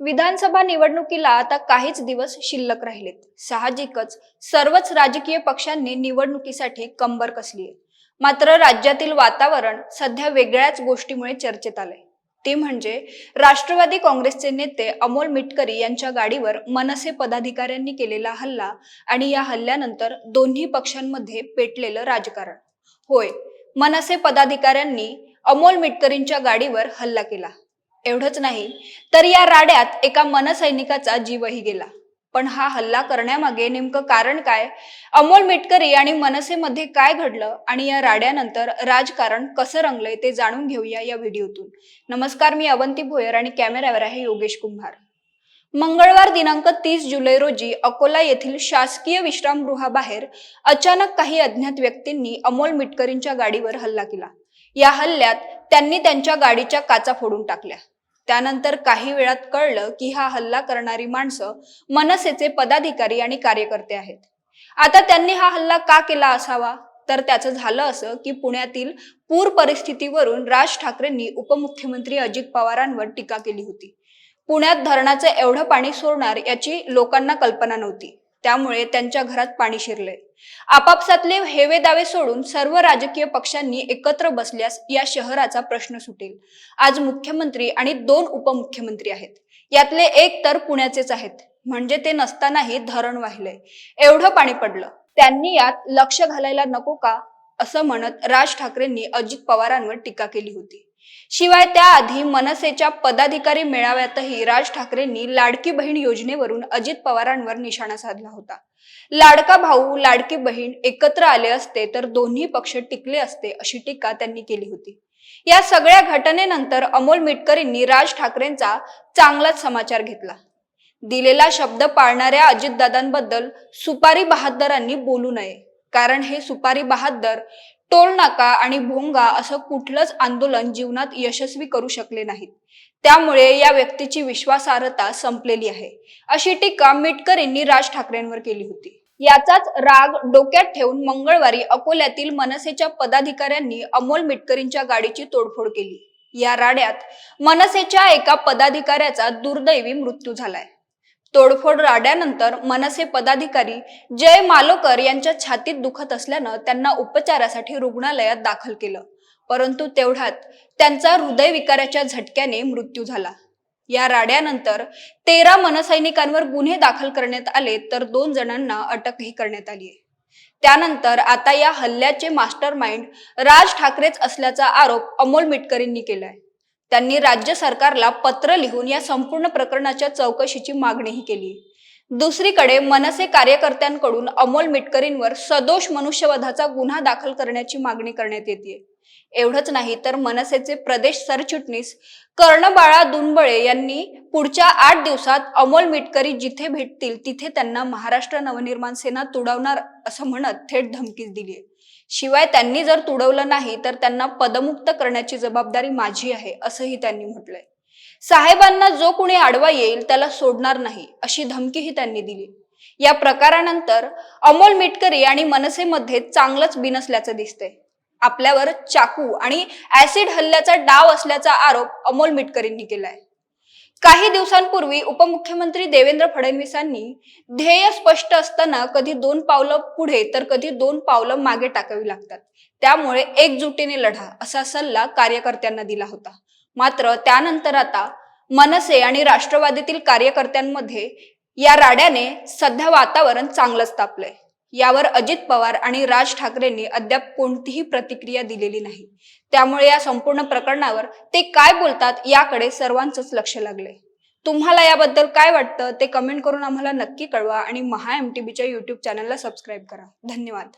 विधानसभा निवडणुकीला आता काहीच दिवस शिल्लक राहिलेत. साहजिकच सर्वच राजकीय पक्षांनी निवडणुकीसाठी कंबर कसली आहे. मात्र राज्यातील वातावरण सध्या वेगळ्याच गोष्टीमुळे चर्चेत आलंय. ते म्हणजे राष्ट्रवादी काँग्रेसचे नेते अमोल मिटकरी यांच्या गाडीवर मनसे पदाधिकाऱ्यांनी केलेला हल्ला आणि या हल्ल्यानंतर दोन्ही पक्षांमध्ये पेटलेलं राजकारण. होय मनसे पदाधिकाऱ्यांनी अमोल मिटकरींच्या गाडीवर हल्ला केला. एवढंच नाही तर या राड्यात एका मनसैनिकाचा जीवही गेला. पण हा हल्ला करण्यामागे नेमकं कारण काय? अमोल मिटकरी आणि मनसेमध्ये काय घडलं आणि या राड्यानंतर राजकारण कसं रंगलंय ते जाणून घेऊया या व्हिडिओतून. नमस्कार मी अवंती भोयर आणि कॅमेऱ्यावर आहे योगेश कुंभार. मंगळवार दिनांक तीस जुलै रोजी अकोला येथील शासकीय विश्रामगृहाबाहेर अचानक काही अज्ञात व्यक्तींनी अमोल मिटकरींच्या गाडीवर हल्ला केला. या हल्ल्यात त्यांनी त्यांच्या गाडीच्या काचा फोडून टाकल्या. त्यानंतर काही वेळात कळलं की हा हल्ला करणारी माणसं मनसेचे पदाधिकारी आणि कार्यकर्ते आहेत. आता त्यांनी हा हल्ला का केला असावा? तर त्याचं झालं असं की पुण्यातील पूर परिस्थितीवरून राज ठाकरेंनी उपमुख्यमंत्री अजित पवारांवर टीका केली होती. पुण्यात धरणाचं एवढं पाणी सोडणार याची लोकांना कल्पना नव्हती. त्यामुळे त्यांच्या घरात पाणी शिरले आपापसातले हेवे दावे सोडून सर्व राजकीय पक्षांनी एकत्र बसल्यास या शहराचा प्रश्न सुटेल. आज मुख्यमंत्री आणि दोन उपमुख्यमंत्री आहेत. यातले एक तर पुण्याचेच आहेत. म्हणजे ते नसतानाही धरण वाहिलंय. एवढं पाणी पडलं. त्यांनी यात लक्ष घालायला नको का? असं म्हणत राज ठाकरेंनी अजित पवारांवर टीका केली होती. शिवाय त्याआधी मनसेच्या पदाधिकारी मेळाव्यातही राज ठाकरेंनी लाडकी बहीण योजनेवरून अजित पवारांवर निशाणा साधला होता. लाडका भाऊ लाडकी बहीण एकत्र आले असते तर दोन्ही पक्ष टिकले असते अशी टीका त्यांनी केली होती. या सगळ्या घटनेनंतर अमोल मिटकरींनी राज ठाकरेंचा चांगलाच समाचार घेतला. दिलेला शब्द पाळणाऱ्या अजितदादांबद्दल सुपारी बहादरांनी बोलू नये कारण हे सुपारी बहादर टोल नाका आणि भोंगा असं कुठलंच आंदोलन जीवनात यशस्वी करू शकले नाहीत. त्यामुळे या व्यक्तीची विश्वासार्हता संपलेली आहे. अशी टीका मिटकरींनी राज ठाकरेंवर केली होती. याचाच राग डोक्यात ठेवून मंगळवारी अकोल्यातील मनसेच्या पदाधिकाऱ्यांनी अमोल मिटकरींच्या गाडीची तोडफोड केली. या राड्यात मनसेच्या एका पदाधिकाऱ्याचा दुर्दैवी मृत्यू झालाय. तोडफोड राड्यानंतर मनसे पदाधिकारी जय मालोकर यांच्या छातीत दुखत असल्यानं त्यांना उपचारासाठी रुग्णालयात दाखल केलं. परंतु तेवढ्यात त्यांचा हृदयविकाराच्या झटक्याने मृत्यू झाला. या राड्यानंतर तेरा मनसैनिकांवर गुन्हे दाखल करण्यात आले तर दोन जणांना अटकही करण्यात आली आहे. त्यानंतर आता या हल्ल्याचे मास्टर माइंड राज ठाकरेच असल्याचा आरोप अमोल मिटकरींनी केलाय. त्यांनी राज्य सरकारला पत्र लिहून या संपूर्ण प्रकरणाच्या चौकशीची मागणीही केली. दुसरीकडे मनसे कार्यकर्त्यांकडून अमोल मिटकरींवर सदोष मनुष्यवधाचा गुन्हा दाखल करण्याची मागणी करण्यात येते एवढंच नाही तर मनसेचे प्रदेश सरचिटणीस कर्णबाळा दुनबळे यांनी पुढच्या आठ दिवसात अमोल मिटकरी जिथे भेटतील तिथे त्यांना महाराष्ट्र नवनिर्माण सेना तुडवणार असं म्हणत थेट धमकीच दिली आहे शिवाय त्यांनी जर तुडवलं नाही तर त्यांना पदमुक्त करण्याची जबाबदारी माझी आहे असंही त्यांनी म्हटलंय. साहेबांना जो कुणी आडवा येईल त्याला सोडणार नाही अशी धमकीही त्यांनी दिली. या प्रकारानंतर अमोल मिटकरी आणि मनसेमध्ये चांगलंच बिनसल्याचं दिसतंय. आपल्यावर चाकू आणि ऍसिड हल्ल्याचा डाव असल्याचा आरोप अमोल मिटकरींनी केलाय. काही दिवसांपूर्वी उपमुख्यमंत्री देवेंद्र फडणवीसांनी ध्येय स्पष्ट असताना कधी दोन पावलं पुढे तर कधी दोन पावलं मागे टाकावी लागतात. त्यामुळे एकजुटीने लढा असा सल्ला कार्यकर्त्यांना दिला होता. मात्र त्यानंतर आता मनसे आणि राष्ट्रवादीतील कार्यकर्त्यांमध्ये या राड्याने सध्या वातावरण चांगलंच तापलंय. यावर अजित पवार आणि राज ठाकरेंनी अद्याप कोणतीही प्रतिक्रिया दिलेली नाही. त्यामुळे या संपूर्ण प्रकरणावर ते काय बोलतात याकडे सर्वांचंच लक्ष लागले तुम्हाला याबद्दल काय वाटतं ते कमेंट करून आम्हाला नक्की कळवा आणि महा एम टी बीच्या युट्यूब चॅनलला सबस्क्राईब करा. धन्यवाद.